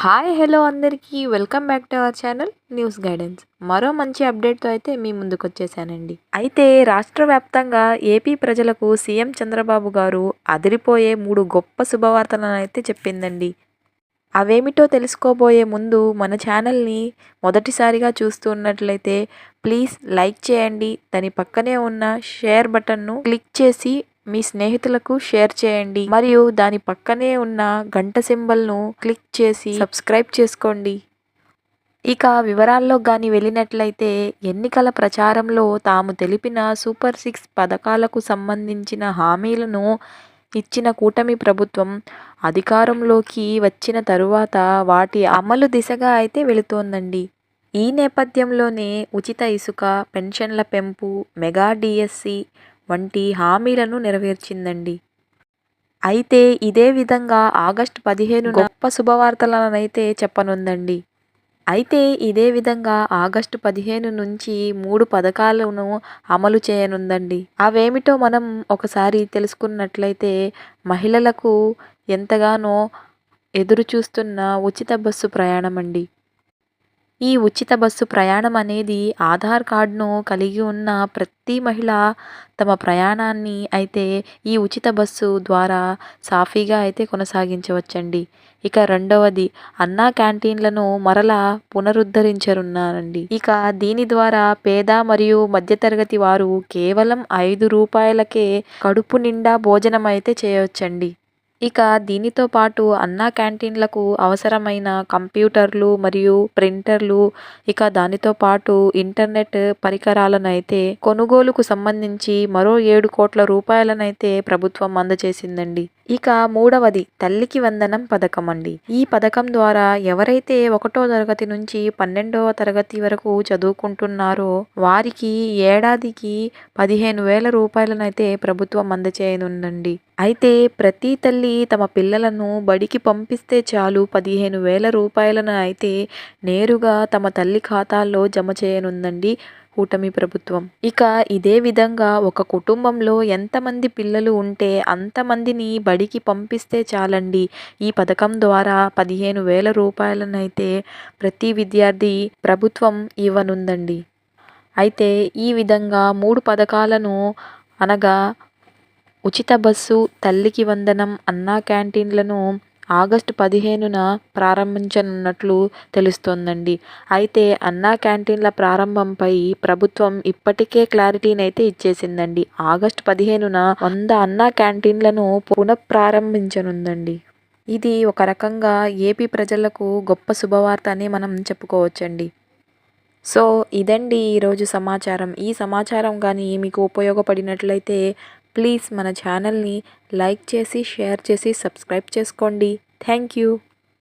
Hi hello అందరికీ. Welcome back to our channel news guidance. మరో మంచి అప్డేట్తో అయితే మీ ముందుకు వచ్చేసానండి. అయితే రాష్ట్ర వ్యాప్తంగా ఏపీ ప్రజలకు సీఎం చంద్రబాబు గారు అదిరిపోయే మూడు గొప్ప శుభవార్తలను అయితే చెప్పిందండి. అవేమిటో తెలుసుకోబోయే ముందు మన ఛానల్ని మొదటిసారిగా చూస్తున్నట్లయితే ప్లీజ్ లైక్ చేయండి. దాని పక్కనే ఉన్న షేర్ బటన్ను క్లిక్ చేసి మీ స్నేహితులకు షేర్ చేయండి. మరియు దాని పక్కనే ఉన్న గంట సింబల్ను క్లిక్ చేసి సబ్స్క్రైబ్ చేసుకోండి. ఇక వివరాల్లో కానీ వెళ్ళినట్లయితే ఎన్నికల ప్రచారంలో తాము తెలిపిన సూపర్ సిక్స్ పథకాలకు సంబంధించిన హామీలను ఇచ్చిన కూటమి ప్రభుత్వం అధికారంలోకి వచ్చిన తరువాత వాటి అమలు దిశగా అయితే వెళుతోందండి. ఈ నేపథ్యంలోనే ఉచిత ఇసుక పెన్షన్ల పెంపు మెగా డిఎస్సి వంటి హామీలను నెరవేర్చిందండి. అయితే ఇదే విధంగా ఆగస్టు పదిహేను గొప్ప శుభవార్తలనైతే చెప్పనుందండి. అయితే ఇదే విధంగా ఆగస్టు పదిహేను నుంచి మూడు పథకాలను అమలు చేయనుందండి. అవేమిటో మనం ఒకసారి తెలుసుకున్నట్లయితే మహిళలకు ఎంతగానో ఎదురు చూస్తున్న ఉచిత బస్సు ప్రయాణం అండి ఈ ఉచిత బస్సు ప్రయాణం అనేది ఆధార్ కార్డును కలిగి ఉన్న ప్రతి మహిళ తమ ప్రయాణాన్ని అయితే ఈ ఉచిత బస్సు ద్వారా సాఫీగా అయితే కొనసాగించవచ్చండి. ఇక రెండవది అన్నా క్యాంటీన్లను మరలా పునరుద్ధరించనున్నారండి. ఇక దీని ద్వారా పేద మరియు మధ్యతరగతి వారు కేవలం ఐదు రూపాయలకే కడుపు నిండా భోజనం అయితే చేయవచ్చండి. ఇక దీనితో పాటు అన్నా క్యాంటీన్లకు అవసరమైన కంప్యూటర్లు మరియు ప్రింటర్లు ఇక దానితో పాటు ఇంటర్నెట్ పరికరాలను అయితే కొనుగోలుకు సంబంధించి మరో ఏడు కోట్ల రూపాయలనైతే ప్రభుత్వం అందజేసిందండి. ఇక మూడవది తల్లికి వందనం పథకం అండి. ఈ పథకం ద్వారా ఎవరైతే ఒకటో తరగతి నుంచి పన్నెండవ తరగతి వరకు చదువుకుంటున్నారో వారికి ఏడాదికి పదిహేను వేల రూపాయలనైతే ప్రభుత్వం అందచేయనుందండి అయితే ప్రతి తల్లి తమ పిల్లలను బడికి పంపిస్తే చాలు పదిహేను వేల రూపాయలను అయితే నేరుగా తమ తల్లి ఖాతాల్లో జమ చేయనుందండి కూటమి ప్రభుత్వం. ఇక ఇదే విధంగా ఒక కుటుంబంలో ఎంతమంది పిల్లలు ఉంటే అంతమందిని బడికి పంపిస్తే చాలండి. ఈ పథకం ద్వారా పదిహేను వేల రూపాయలనైతే ప్రతి విద్యార్థి ప్రభుత్వం ఇవ్వనుందండి. అయితే ఈ విధంగా మూడు పథకాలను అనగా ఉచిత బస్సు తల్లికి వందనం అన్నా క్యాంటీన్లను ఆగస్టు పదిహేనున ప్రారంభించనున్నట్లు తెలుస్తోందండి. అయితే అన్నా క్యాంటీన్ల ప్రారంభంపై ప్రభుత్వం ఇప్పటికే క్లారిటీనైతే ఇచ్చేసిందండి. ఆగస్టు పదిహేనున వంద అన్నా క్యాంటీన్లను పునఃప్రారంభించనుందండి. ఇది ఒక రకంగా ఏపీ ప్రజలకు గొప్ప శుభవార్త అని మనం చెప్పుకోవచ్చండి. సో ఇదండి ఈరోజు సమాచారం. ఈ సమాచారం కానీ మీకు ఉపయోగపడినట్లయితే ప్లీజ్ మన ఛానల్ని లైక్ చేసి షేర్ చేసి సబ్స్క్రైబ్ చేసుకోండి. Thank you.